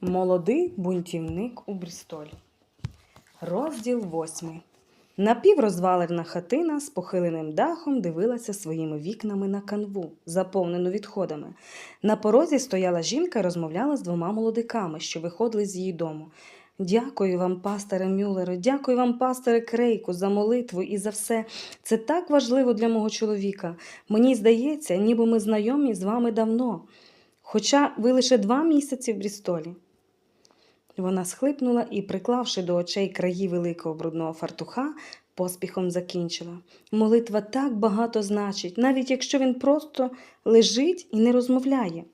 Молодий бунтівник у Брістолі. Розділ восьмий. Напіврозвалена хатина з похиленим дахом дивилася своїми вікнами на канву, заповнену відходами. На порозі стояла жінка і розмовляла з двома молодиками, що виходили з її дому. Дякую вам, пасторе Мюллере, дякую вам, пасторе Крейку, за молитву і за все. Це так важливо для мого чоловіка. Мені здається, ніби ми знайомі з вами давно. Хоча ви лише два місяці в Брістолі. Вона схлипнула і, приклавши до очей краї великого брудного фартуха, поспіхом закінчила. Молитва так багато значить, навіть якщо він просто лежить і не розмовляє.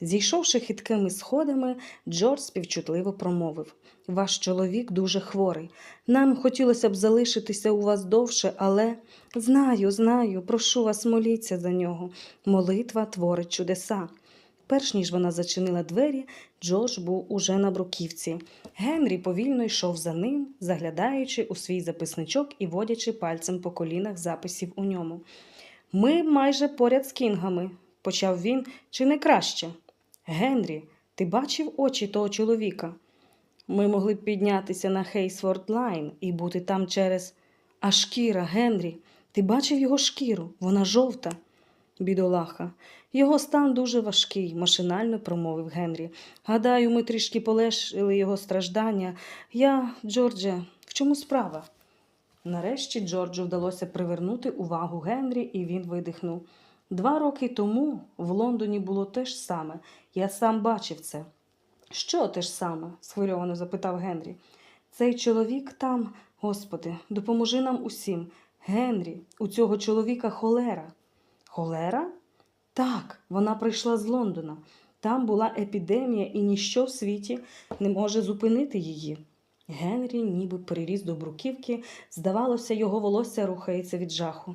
Зійшовши хиткими сходами, Джордж співчутливо промовив Ваш чоловік дуже хворий. Нам хотілося б залишитися у вас довше, але знаю, знаю, прошу вас, моліться за нього. Молитва творить чудеса. Перш ніж вона зачинила двері, Джордж був уже на бруківці. Генрі повільно йшов за ним, заглядаючи у свій записничок і водячи пальцем по колінах записів у ньому. Ми майже поряд з кінгами, почав він, чи не краще. Генрі, ти бачив очі того чоловіка? Ми могли б піднятися на Хейсворд Лайн і бути там через. А шкіра, Генрі, ти бачив його шкіру? Вона жовта. Бідолаха, його стан дуже важкий, машинально промовив Генрі. Гадаю, ми трішки полегшили його страждання. Я, Джордже, в чому справа? Нарешті Джорджу вдалося привернути увагу Генрі, і він видихнув. Два роки тому в Лондоні було те ж саме. Я сам бачив це. Що те ж саме? схвильовано запитав Генрі. Цей чоловік там, Господи, допоможи нам усім. Генрі, у цього чоловіка холера. Холера? Так, вона прийшла з Лондона. Там була епідемія, і ніщо в світі не може зупинити її. Генрі ніби переріс до бруківки, здавалося, його волосся рухається від жаху.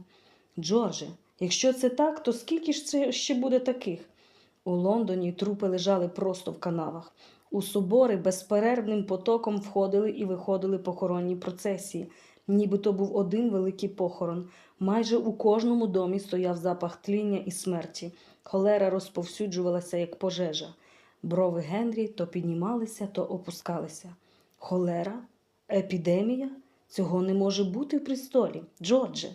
Джордже, якщо це так, то скільки ж це ще буде таких? У Лондоні трупи лежали просто в канавах. У собори безперервним потоком входили і виходили похоронні процесії, ніби то був один великий похорон. Майже у кожному домі стояв запах тління і смерті. Холера розповсюджувалася, як пожежа. Брови Генрі то піднімалися, то опускалися. Холера? Епідемія? Цього не може бути в престолі. Джордже.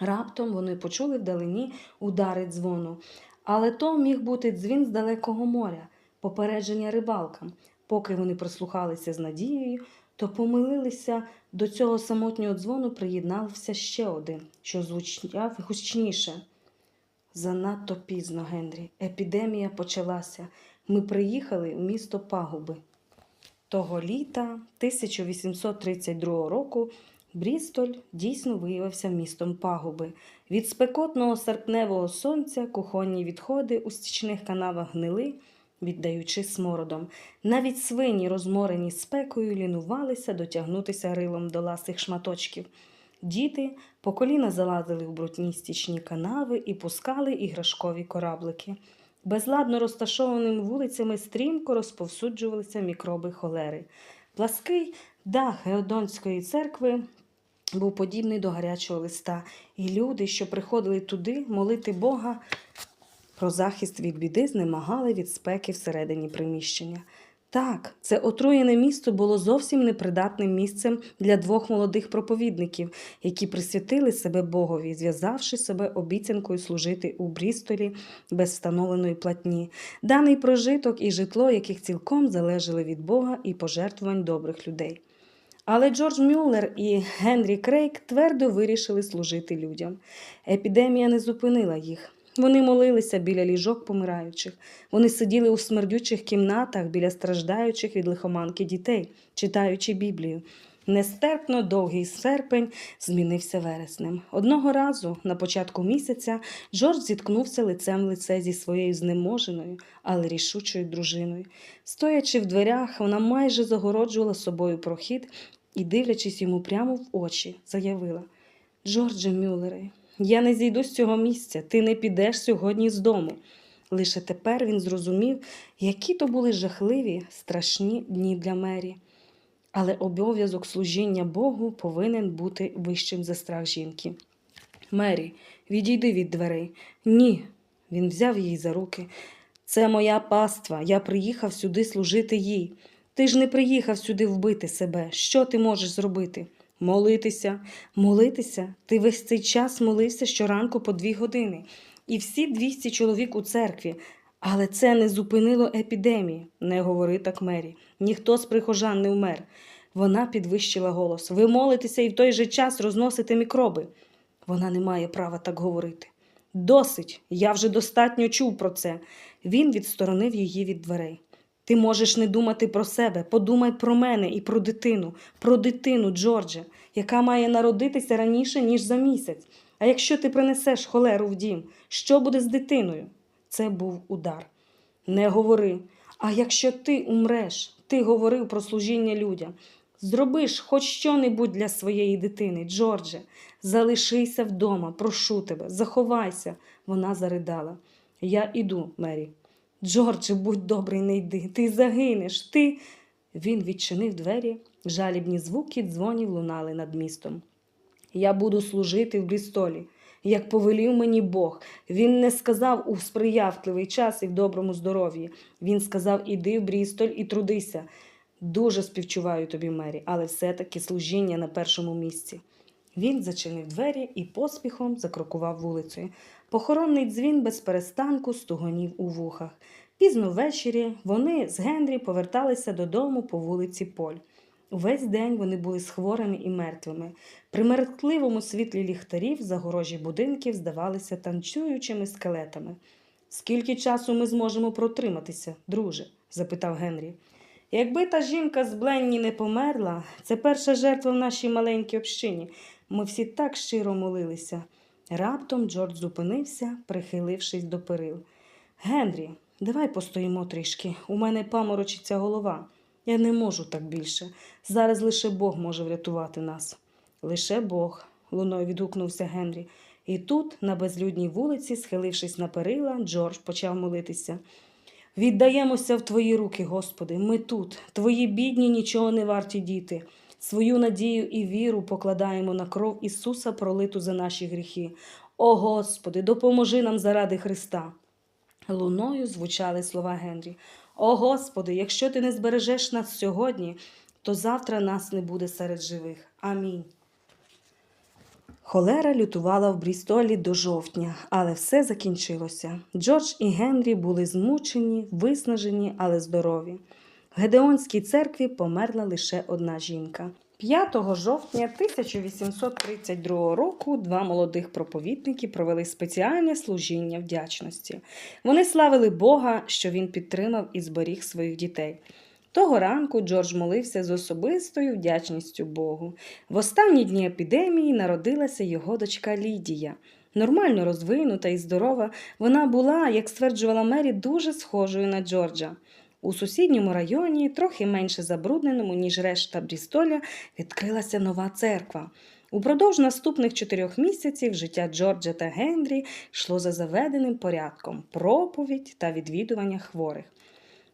Раптом вони почули вдалині удари дзвону. Але то міг бути дзвін з далекого моря, попередження рибалкам. Поки вони прислухалися з надією, то помилилися до цього самотнього дзвону, приєднався ще один, що звучав гучніше. Занадто пізно, Генрі. Епідемія почалася. Ми приїхали в місто Пагуби. Того літа 1832 року Брістоль дійсно виявився містом пагуби. Від спекотного серпневого сонця кухонні відходи у стічних канавах гнили, віддаючи смородом. Навіть свині, розморені спекою, лінувалися дотягнутися рилом до ласих шматочків. Діти по коліна залазили в брудні стічні канави і пускали іграшкові кораблики. Безладно розташованими вулицями стрімко розповсюджувалися мікроби холери. Плаский дах Геодонської церкви був подібний до гарячого листа, і люди, що приходили туди молити Бога про захист від біди, знемагали від спеки всередині приміщення. Так, це отруєне місто було зовсім непридатним місцем для двох молодих проповідників, які присвятили себе Богові, зв'язавши себе обіцянкою служити у Брістолі без встановленої платні, даний прожиток і житло, яких цілком залежали від Бога і пожертвувань добрих людей. Але Джордж Мюллер і Генрі Крейг твердо вирішили служити людям. Епідемія не зупинила їх. Вони молилися біля ліжок помираючих. Вони сиділи у смердючих кімнатах біля страждаючих від лихоманки дітей, читаючи Біблію. Нестерпно довгий серпень змінився вереснем. Одного разу, на початку місяця, Джордж зіткнувся лицем в лице зі своєю знеможеною, але рішучою дружиною. Стоячи в дверях, вона майже загороджувала собою прохід і, дивлячись йому прямо в очі, заявила: Джордже Мюллере, я не зійду з цього місця, ти не підеш сьогодні з дому. Лише тепер він зрозумів, які то були жахливі, страшні дні для Мері. Але обов'язок служіння Богу повинен бути вищим за страх жінки. Мері, відійди від дверей. Ні. Він взяв її за руки. Це моя паства. Я приїхав сюди служити їй. Ти ж не приїхав сюди вбити себе. Що ти можеш зробити? Молитися, молитися. Ти весь цей час молився щоранку по дві години. І всі 200 чоловік у церкві. Але це не зупинило епідемії. Не говори так, Мері. Ніхто з прихожан не вмер. Вона підвищила голос. Ви молитеся і в той же час розносите мікроби. Вона не має права так говорити. Досить, я вже достатньо чув про це. Він відсторонив її від дверей. Ти можеш не думати про себе, подумай про мене і про дитину, про дитину, Джордже, яка має народитися раніше, ніж за місяць. А якщо ти принесеш холеру в дім, що буде з дитиною? Це був удар. Не говори. А якщо ти умреш, ти говорив про служіння людям. Зробиш хоч що-небудь для своєї дитини, Джордже. Залишися вдома, прошу тебе, заховайся. Вона заридала. Я іду, Мері. Джордже, будь добрий, не йди. Ти загинеш. Ти. Він відчинив двері, жалібні звуки дзвонів лунали над містом. Я буду служити в Брістолі, як повелів мені Бог. Він не сказав у сприятливий час і в доброму здоров'ї. Він сказав: іди в Брістоль і трудися. Дуже співчуваю тобі, Мері, але все-таки служіння на першому місці. Він зачинив двері і поспіхом закрокував вулицею. Похоронний дзвін без перестанку стугонів у вухах. Пізно ввечері вони з Генрі поверталися додому по вулиці Поль. Увесь день вони були з хворими і мертвими. При меркливому світлі ліхтарів загорожі будинків здавалися танцюючими скелетами. Скільки часу ми зможемо протриматися, друже? запитав Генрі. Якби та жінка з Бленні не померла, це перша жертва в нашій маленькій общині. Ми всі так щиро молилися. Раптом Джордж зупинився, прихилившись до перил. Генрі, давай постоїмо трішки. У мене паморочиться голова. Я не можу так більше. Зараз лише Бог може врятувати нас. Лише Бог, луною відгукнувся Генрі. І тут, на безлюдній вулиці, схилившись на перила, Джордж почав молитися. Віддаємося в Твої руки, Господи, ми тут, Твої бідні, нічого не варті діти. Свою надію і віру покладаємо на кров Ісуса, пролиту за наші гріхи. О Господи, допоможи нам заради Христа. Луною звучали слова Генрі. О Господи, якщо ти не збережеш нас сьогодні, то завтра нас не буде серед живих. Амінь. Холера лютувала в Брістолі до жовтня, але все закінчилося. Джордж і Генрі були змучені, виснажені, але здорові. В Гедеонській церкві померла лише одна жінка. 5 жовтня 1832 року два молодих проповідники провели спеціальне служіння вдячності. Вони славили Бога, що він підтримав і зберіг своїх дітей. Того ранку Джордж молився з особистою вдячністю Богу. В останні дні епідемії народилася його дочка Лідія. Нормально розвинута і здорова, вона була, як стверджувала Мері, дуже схожою на Джорджа. У сусідньому районі, трохи менше забрудненому, ніж решта Брістоля, відкрилася нова церква. Упродовж наступних чотирьох місяців життя Джорджа та Генрі йшло за заведеним порядком проповідь та відвідування хворих.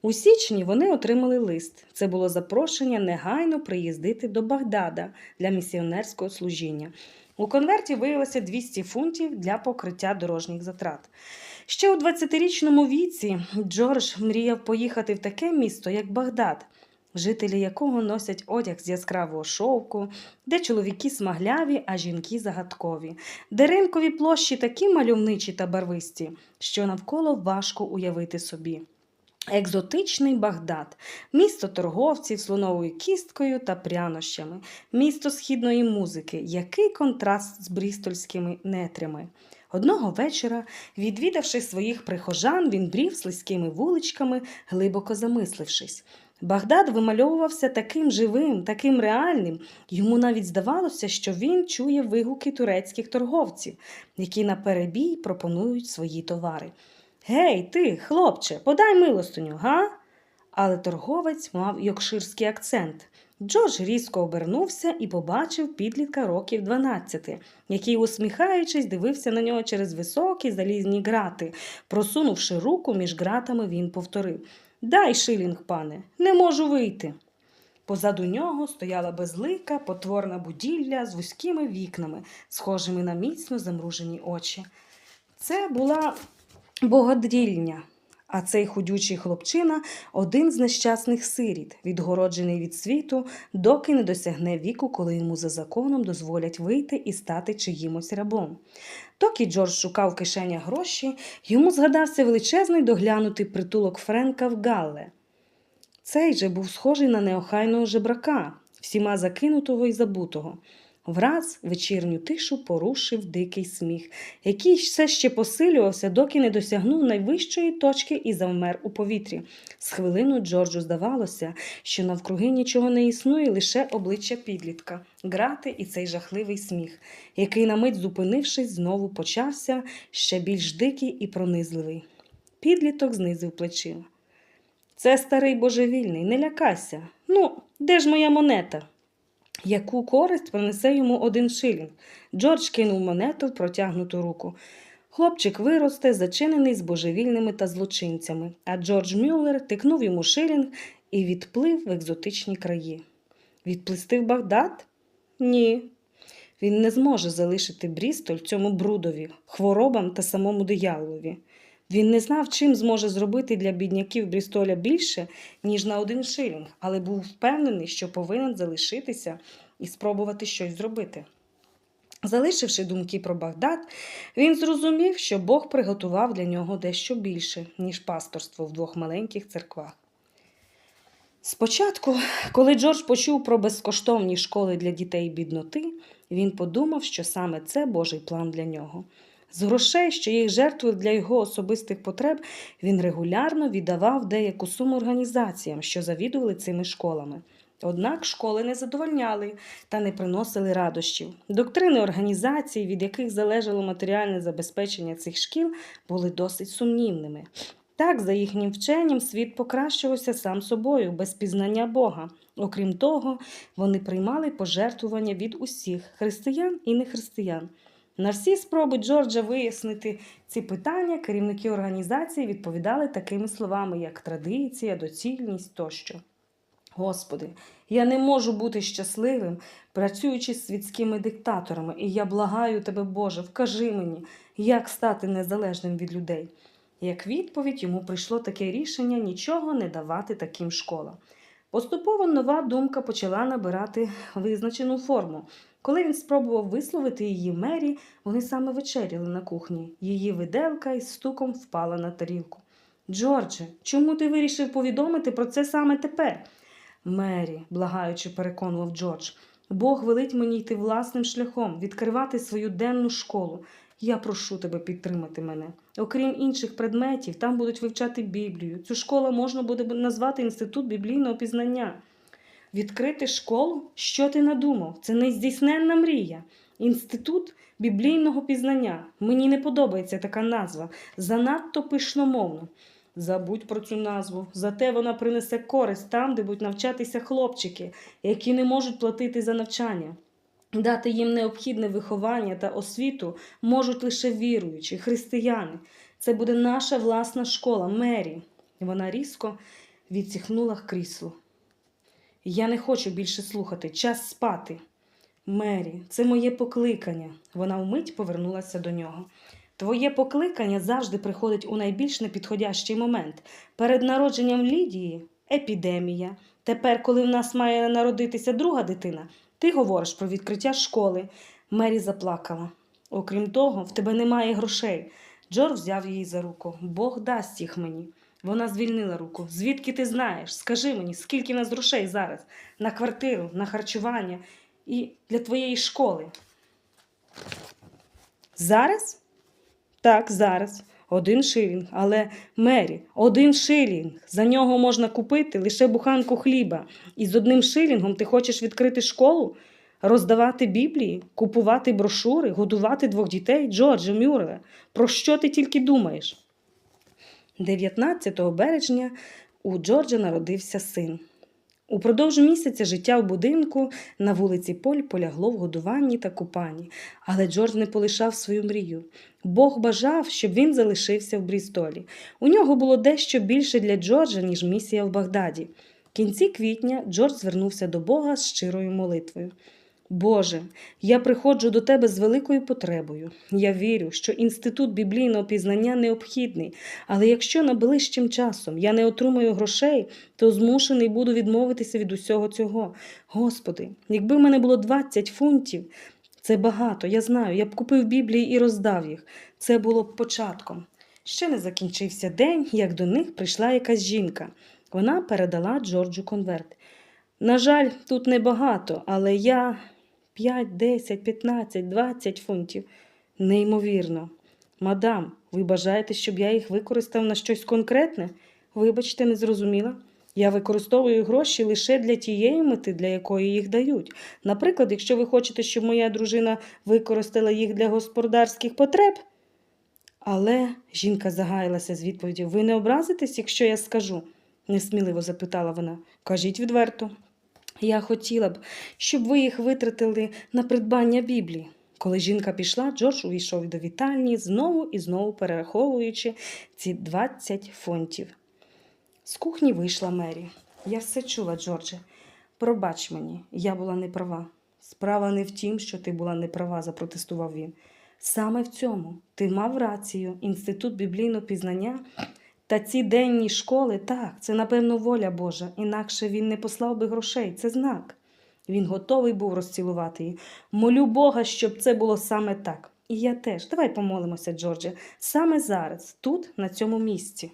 У січні вони отримали лист. Це було запрошення негайно приїздити до Багдада для місіонерського служіння. У конверті виявилося 200 фунтів для покриття дорожніх затрат. Ще у 20-річному віці Джордж мріяв поїхати в таке місто, як Багдад, жителі якого носять одяг з яскравого шовку, де чоловіки смагляві, а жінки загадкові, де ринкові площі такі мальовничі та барвисті, що навколо важко уявити собі. Екзотичний Багдад, місто торговців слоновою кісткою та прянощами, місто східної музики, який контраст з брістольськими нетрями. Одного вечора, відвідавши своїх прихожан, він брів слизькими вуличками, глибоко замислившись. Багдад вимальовувався таким живим, таким реальним. Йому навіть здавалося, що він чує вигуки турецьких торговців, які на перебій пропонують свої товари. Гей, ти, хлопче, подай милостиню, га? Але торговець мав йокширський акцент. Джордж різко обернувся і побачив підлітка років 12, який, усміхаючись, дивився на нього через високі залізні грати. Просунувши руку між гратами, він повторив Дай шилінг, пане, не можу вийти. Позаду нього стояла безлика, потворна будівля з вузькими вікнами, схожими на міцно замружені очі. Це була богодрільня, А цей худючий хлопчина один з нещасних сиріт, відгороджений від світу, доки не досягне віку, коли йому за законом дозволять вийти і стати чиїмось рабом. Доки Джордж шукав в кишенях гроші, йому згадався величезний доглянутий притулок Френка в Галле. Цей же був схожий на неохайного жебрака, всіма закинутого і забутого. Враз вечірню тишу порушив дикий сміх, який все ще посилювався, доки не досягнув найвищої точки і завмер у повітрі. З хвилину Джорджу здавалося, що навкруги нічого не існує, лише обличчя підлітка, грати і цей жахливий сміх, який, на мить зупинившись, знову почався ще більш дикий і пронизливий. Підліток знизив плечима. Це старий божевільний, не лякайся. Ну, де ж моя монета? Яку користь принесе йому один шилінг? Джордж кинув монету в протягнуту руку. Хлопчик виросте, зачинений з божевільними та злочинцями, а Джордж Мюллер тикнув йому шилінг і відплив в екзотичні краї. Відплисти в Багдад? Ні. Він не зможе залишити Брістоль цьому брудові, хворобам та самому дияволові. Він не знав, чим зможе зробити для бідняків Брістоля більше, ніж на один шилінг, але був впевнений, що повинен залишитися і спробувати щось зробити. Залишивши думки про Багдад, він зрозумів, що Бог приготував для нього дещо більше, ніж пасторство в двох маленьких церквах. Спочатку, коли Джордж почув про безкоштовні школи для дітей бідноти, він подумав, що саме це Божий план для нього. З грошей, що їх жертвує для його особистих потреб, він регулярно віддавав деяку суму організаціям, що завідували цими школами. Однак школи не задовольняли та не приносили радощів. Доктрини організацій, від яких залежало матеріальне забезпечення цих шкіл, були досить сумнівними. Так, за їхнім вченням, світ покращувався сам собою, без пізнання Бога. Окрім того, вони приймали пожертвування від усіх християн і нехристиян. На всі спроби Джорджа вияснити ці питання керівники організації відповідали такими словами, як традиція, доцільність тощо. Господи, я не можу бути щасливим, працюючи з світськими диктаторами, і я благаю тебе, Боже, вкажи мені, як стати незалежним від людей. Як відповідь йому прийшло таке рішення нічого не давати таким школам. Поступово нова думка почала набирати визначену форму. Коли він спробував висловити її мері, вони саме вечеряли на кухні. Її виделка із стуком впала на тарілку. Джордже, чому ти вирішив повідомити про це саме тепер? Мері, благаючи, переконував Джордж, Бог велить мені йти власним шляхом, відкривати свою денну школу. Я прошу тебе підтримати мене. Окрім інших предметів, там будуть вивчати Біблію. Цю школу можна буде назвати інститут біблійного пізнання. Відкрити школу? Що ти надумав? Це нездійсненна мрія. Інститут біблійного пізнання. Мені не подобається така назва. Занадто пишномовно. Забудь про цю назву. Зате вона принесе користь там, де будуть навчатися хлопчики, які не можуть платити за навчання. Дати їм необхідне виховання та освіту можуть лише віруючі, християни. Це буде наша власна школа, Мері. Вона різко відсіхнула крісло. Я не хочу більше слухати, час спати. Мері, це моє покликання. Вона вмить повернулася до нього. Твоє покликання завжди приходить у найбільш непідходящий момент. Перед народженням Лідії епідемія. Тепер, коли в нас має народитися друга дитина, ти говориш про відкриття школи. Мері заплакала. Окрім того, в тебе немає грошей. Джор взяв її за руку. Бог дасть їх мені. Вона звільнила руку. Звідки ти знаєш? Скажи мені, скільки в нас грошей зараз? На квартиру, на харчування і для твоєї школи. Зараз? Так, зараз. Один шилінг. Але Мері, один шилінг. За нього можна купити лише буханку хліба. І з одним шилінгом ти хочеш відкрити школу, роздавати біблії, купувати брошури, годувати двох дітей, Джорджа Мюррея. Про що ти тільки думаєш? 19 березня у Джорджа народився син. Упродовж місяця життя в будинку на вулиці Поль полягло в годуванні та купанні, але Джордж не полишав свою мрію. Бог бажав, щоб він залишився в Брістолі. У нього було дещо більше для Джорджа, ніж місія в Багдаді. В кінці квітня Джордж звернувся до Бога з щирою молитвою. Боже, я приходжу до Тебе з великою потребою. Я вірю, що інститут біблійного пізнання необхідний, але якщо найближчим часом я не отримую грошей, то змушений буду відмовитися від усього цього. Господи, якби в мене було 20 фунтів, це багато, я знаю, я б купив Біблії і роздав їх. Це було б початком. Ще не закінчився день, як до них прийшла якась жінка. Вона передала Джорджу конверт. На жаль, тут небагато, але я 5, 10, 15, 20 фунтів. Неймовірно. Мадам, ви бажаєте, щоб я їх використав на щось конкретне? Вибачте, не зрозуміла. Я використовую гроші лише для тієї мети, для якої їх дають. Наприклад, якщо ви хочете, щоб моя дружина використала їх для господарських потреб. Але жінка загаялася з відповіддю: Ви не образитесь, якщо я скажу? несміливо запитала вона. Кажіть відверто. Я хотіла б, щоб ви їх витратили на придбання Біблії. Коли жінка пішла, Джордж увійшов до вітальні, знову і знову перераховуючи ці 20 фунтів. З кухні вийшла Мері. Я все чула, Джордже. Пробач мені, я була неправа. Справа не в тім, що ти була неправа, запротестував він. Саме в цьому ти мав рацію, інститут біблійного пізнання та ці денні школи, так, це напевно воля Божа, інакше він не послав би грошей, це знак. Він готовий був розцілувати її. Молю Бога, щоб це було саме так. І я теж. Давай помолимося, Джордже, саме зараз, тут, на цьому місці.